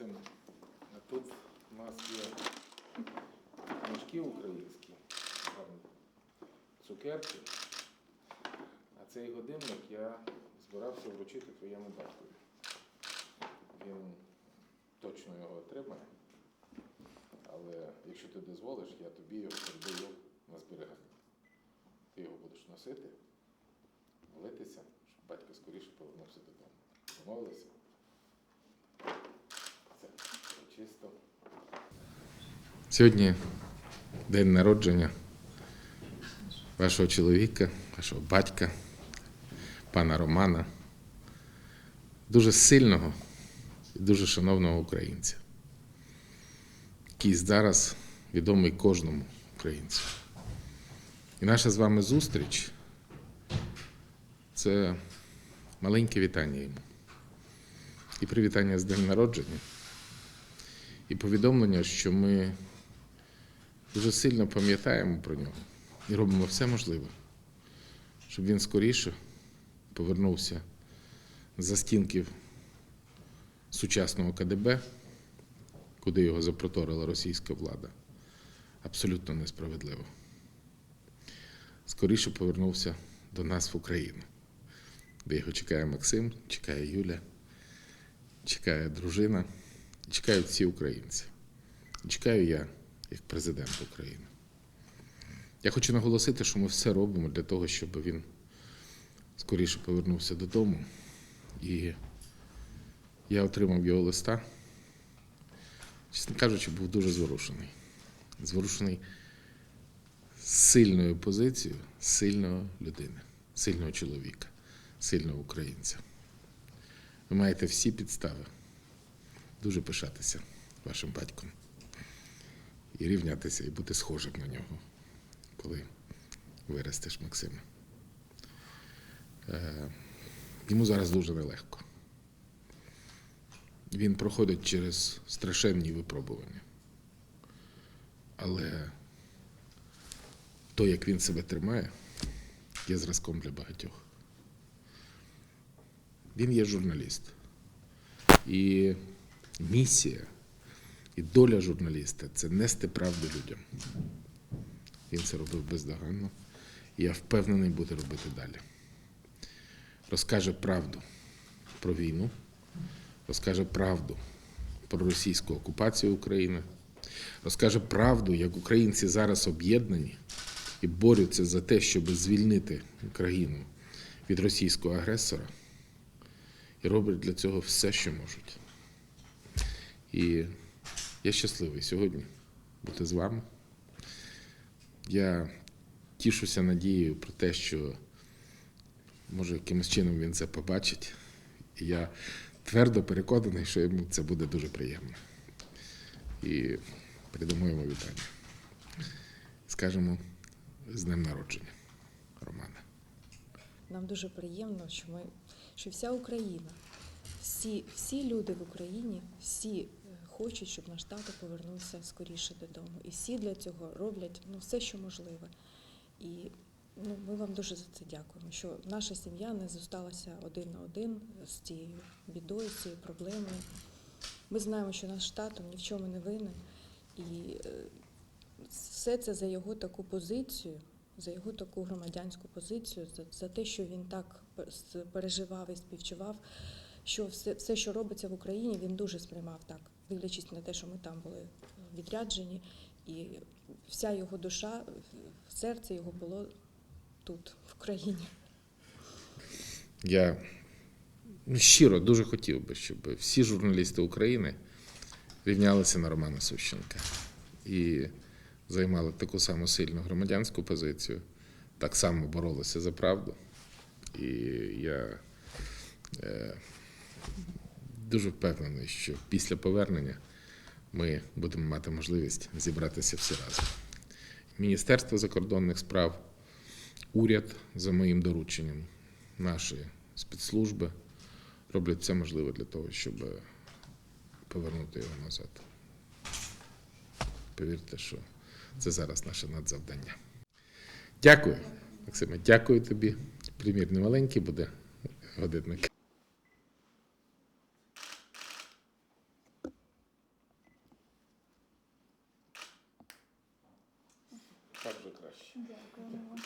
Максим, тут у нас є книжки українські, цукерки. А цей годинник я збирався вручити твоєму батькові. Він точно його отримає, але якщо ти дозволиш, я тобі його передаю на зберігання. Ти його будеш носити, молитися, щоб батько скоріше повернувся додому. Домовилися? Сьогодні день народження вашого чоловіка, вашого батька, пана Романа, дуже сильного і дуже шановного українця, який зараз відомий кожному українцю. І наша з вами зустріч це маленьке вітання йому. І привітання з днем народження, і повідомлення, що ми дуже сильно пам'ятаємо про нього і робимо все можливе, щоб він скоріше повернувся за стінків сучасного КДБ, куди його запроторила російська влада. Абсолютно несправедливо. Скоріше повернувся до нас в Україну, де його чекає Максим, чекає Юля, чекає дружина, чекають всі українці. Чекаю я як президент України. Я хочу наголосити, що ми все робимо для того, щоб він скоріше повернувся додому. І я отримав його листа. Чесно кажучи, був дуже зворушений. Зворушений сильною позицією сильної людини, сильного чоловіка, сильного українця. Ви маєте всі підстави дуже пишатися вашим батьком і рівнятися, і бути схожим на нього, коли виростеш Максима. Е, Йому зараз дуже нелегко. Він проходить через страшенні випробування. Але то, як він себе тримає, є зразком для багатьох. Він є журналіст. І місія і доля журналіста це нести правду людям. Він це робив бездоганно. І я впевнений буде робити далі. Розкаже правду про війну, розкаже правду про російську окупацію України, розкаже правду, як українці зараз об'єднані і борються за те, щоб звільнити Україну від російського агресора, і роблять для цього все, що можуть. І я щасливий сьогодні бути з вами. Я тішуся надією про те, що може якимось чином він це побачить. І я твердо переконаний, що йому це буде дуже приємно. І передамо йому вітання. Скажемо з днем народження, Романа. Нам дуже приємно, що ми, що вся Україна, всі, всі люди в Україні, всі хочуть, щоб наш тато повернувся скоріше додому. І всі для цього роблять ну, все, що можливе. І ну, ми вам дуже за це дякуємо, що наша сім'я не зосталася один на один з цією бідою, з цією проблемою. Ми знаємо, що наш тато ні в чому не винен. І е, все це за його таку позицію, за його таку громадянську позицію, за, за те, що він так переживав і співчував, що все, все, що робиться в Україні, він дуже сприймав так, дивлячись на те, що ми там були відряджені, і вся його душа, серце його було тут, в Україні. Я ну, щиро дуже хотів би, щоб всі журналісти України рівнялися на Романа Сущенка і займали таку саму сильну громадянську позицію, так само боролися за правду. І я е, дуже впевнений, що після повернення ми будемо мати можливість зібратися всі разом. Міністерство закордонних справ, уряд за моїм дорученням, наші спецслужби роблять все можливе для того, щоб повернути його назад. Повірте, що це зараз наше надзавдання. Дякую, Максиме, дякую тобі. Примір не маленький буде годинник. Краще. Дякуємо.